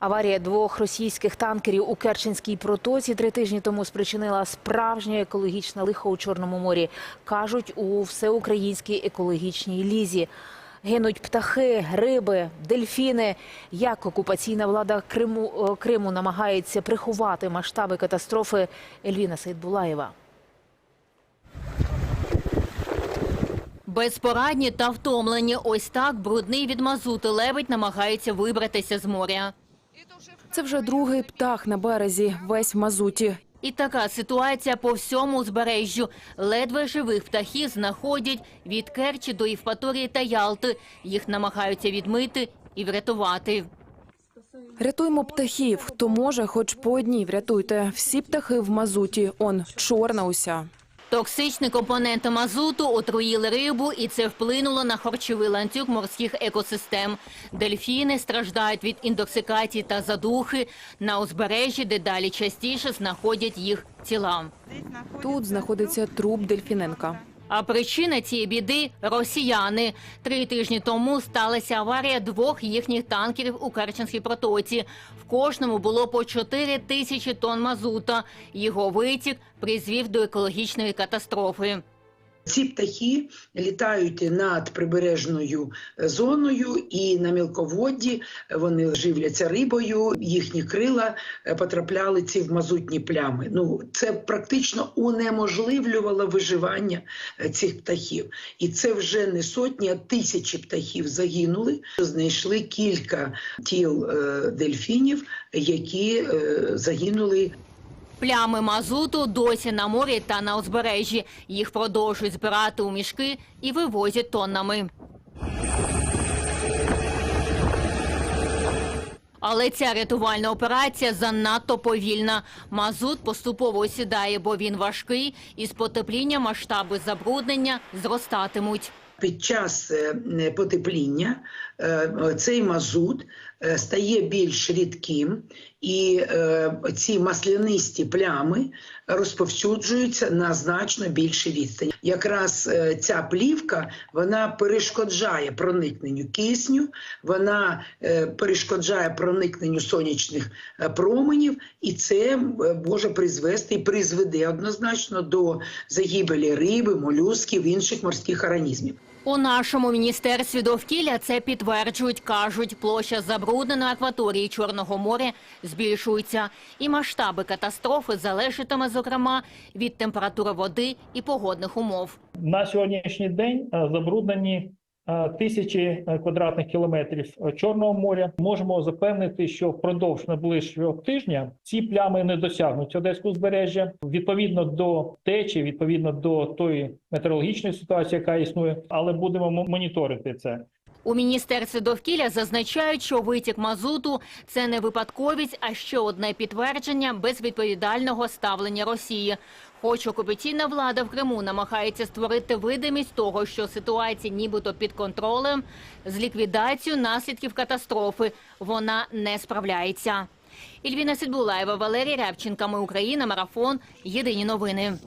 Аварія двох російських танкерів у Керченській протоці три тижні тому спричинила справжнє екологічне лихо у Чорному морі. Кажуть у всеукраїнській екологічній лізі. Гинуть птахи, риби, дельфіни. Як окупаційна влада Криму, е, Криму намагається приховати масштаби катастрофи Ельвіна Сейдбулаєва. Безпорадні та втомлені. Ось так брудний від мазути лебедь намагається вибратися з моря. Це вже другий птах на березі, весь в мазуті. І така ситуація по всьому узбережжю. Ледве живих птахів знаходять від Керчі до Євпаторії та Ялти. Їх намагаються відмити і врятувати. Рятуймо птахів. Хто може, хоч по одній врятуйте. Всі птахи в мазуті. Он чорна уся. Токсичні компоненти мазуту отруїли рибу, і це вплинуло на харчовий ланцюг морських екосистем. Дельфіни страждають від інтоксикації та задухи. На узбережжі дедалі частіше знаходять їх тіла. Тут знаходиться труп дельфіненка. А причина цієї біди росіяни. Три тижні тому сталася аварія двох їхніх танкерів у Керченській протоці. В кожному було по 4 тисячі тонн мазута. Його витік призвів до екологічної катастрофи. Ці птахи літають над прибережною зоною і на мілководді вони живляться рибою, їхні крила е, потрапляли ці в мазутні плями. Ну це практично унеможливлювало виживання е, цих птахів. І це вже не сотні, а тисячі птахів загинули. Знайшли кілька тіл е, дельфінів, які е, загинули Плями мазуту досі на морі та на узбережжі. Їх продовжують збирати у мішки і вивозять тоннами. Але ця рятувальна операція занадто повільна. Мазут поступово осідає, бо він важкий, і з потепління масштаби забруднення зростатимуть. під час е, потепління цей мазут е, стає більш рідким, і е, ці маслянисті плями розповсюджуються на значно більші відстані. Якраз е, ця плівка вона перешкоджає проникненню кисню, вона е, перешкоджає проникненню сонячних е, променів, і це е, може призвести і призведе однозначно до загибелі риби, молюсків, інших морських організмів. У нашому міністерстві довкілля це підтверджують. кажуть, площа забрудненої акваторії Чорного моря збільшується, і масштаби катастрофи залежатиме, зокрема, від температури води і погодних умов. На сьогоднішній день е, забруднені тисячі е, квадратних кілометрів е, Чорного моря. Можемо запевнити, що впродовж найближчого тижня ці плями не досягнуть Одеського узбережжя. Відповідно до течі, відповідно до тої метеорологічної ситуації, яка існує, але будемо моніторити це. У міністерстві довкілля зазначають, що витік мазуту це не випадковість, а ще одне підтвердження безвідповідального ставлення Росії. Хоч окупаційна влада в Криму намагається створити видимість того, що ситуація нібито під контролем, з ліквідацією наслідків катастрофи вона не справляється. Ільвіна Сідбулаєва, Валерій Рябченка. Ми Україна. Марафон. Єдині новини.